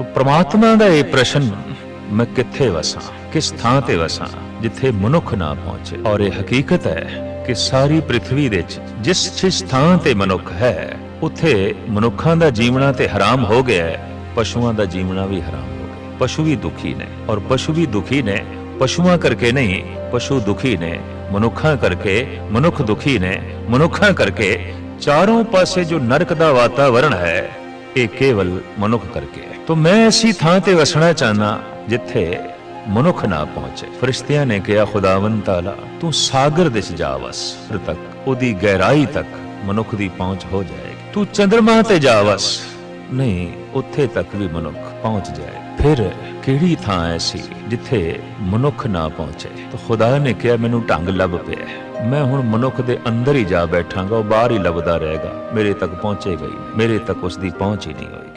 ਤੋ ਪ੍ਰਮਾਤਮਾ ਦਾ ਇਹ ਪ੍ਰਸ਼ਨ ਮੈਂ ਕਿੱਥੇ ਵਸਾਂ? ਕਿਸ ਥਾਂ ਤੇ ਵਸਾਂ? ਜਿੱਥੇ ਮਨੁੱਖ ਨਾ ਪਹੁੰਚੇ। ਔਰ ਇਹ ਹਕੀਕਤ ਹੈ ਕਿ ਸਾਰੀ ਪ੍ਰithvi ਦੇ ਵਿੱਚ ਜਿਸ ਜਿਸ ਥਾਂ ਤੇ ਮਨੁੱਖ ਹੈ, ਉੱਥੇ ਮਨੁੱਖਾਂ ਦਾ ਜੀਵਣਾ ਤੇ ਹਰਾਮ ਹੋ ਗਿਆ ਹੈ। ਪਸ਼ੂਆਂ ਦਾ ਜੀਵਣਾ ਵੀ ਹਰਾਮ ਹੋ ਗਿਆ। ਪਸ਼ੂ ਵੀ ਦੁਖੀ ਨੇ। ਔਰ ਪਸ਼ੂ ਵੀ ਦੁਖੀ ਨੇ, ਪਸ਼ੂਆਂ ਕਰਕੇ ਨਹੀਂ, ਪਸ਼ੂ ਦੁਖੀ ਨੇ, ਮਨੁੱਖਾਂ ਕਰਕੇ ਮਨੁੱਖ ਦੁਖੀ ਨੇ, ਮਨੁੱਖਾਂ ਕਰਕੇ ਚਾਰੋਂ ਪਾਸੇ ਜੋ ਨਰਕ ਦਾ ਵਾਤਾਵਰਣ ਹੈ ਇਹ ਕੇਵਲ ਮਨੁੱਖ ਕਰਕੇ ਹੈ। ਤਾਂ ਮੈਂ ਐਸੀ ਥਾਂ ਤੇ ਵਸਣਾ ਚਾਹਨਾ ਜਿੱਥੇ ਮਨੁੱਖ ਨਾ ਪਹੁੰਚੇ। ਫਰਿਸ਼ਤਿਆਂ ਨੇ ਕਿਹਾ ਖੁਦਾਵੰ ਤਾਲਾ, ਤੂੰ ਸਾਗਰ ਦੇ ਜਾ ਵਸ, ਫਿਰ ਤੱਕ ਉਹਦੀ ਗਹਿਰਾਈ ਤੱਕ ਮਨੁੱਖ ਦੀ ਪਹੁੰਚ ਹੋ ਜਾਏਗੀ। ਤੂੰ ਚੰ드ਰਮਾ ਤੇ ਜਾ ਵਸ, ਨਹੀਂ, ਉੱਥੇ ਤੱਕ ਵੀ ਮਨੁੱਖ ਪਹੁੰਚ ਜਾਏਗਾ। ਫਿਰ ਕਿਹੜੀ ਥਾਂ ਐਸੀ ਜਿੱਥੇ ਮਨੁੱਖ ਨਾ ਪਹੁੰਚੇ? ਤਾਂ ਖੁਦਾ ਨੇ ਕਿਹਾ, ਮੈਨੂੰ ਢੰਗ ਲੱਭ ਪਿਆ ਮੈਂ ਹੁਣ ਮਨੁੱਖ ਦੇ ਅੰਦਰ ਹੀ ਜਾ ਬੈਠਾਂਗਾ, ਉਹ ਬਾਹਰ ਹੀ ਲੱਭਦਾ ਰਹੇਗਾ। ਮੇਰੇ ਤੱਕ ਪਹੁੰਚੇਗਾ ਹੀ ਮੇਰੇ ਤੱਕ ਉਸ ਦੀ ਪਹੁੰਚ ਹੀ ਨਹੀਂ ਹੋਈ।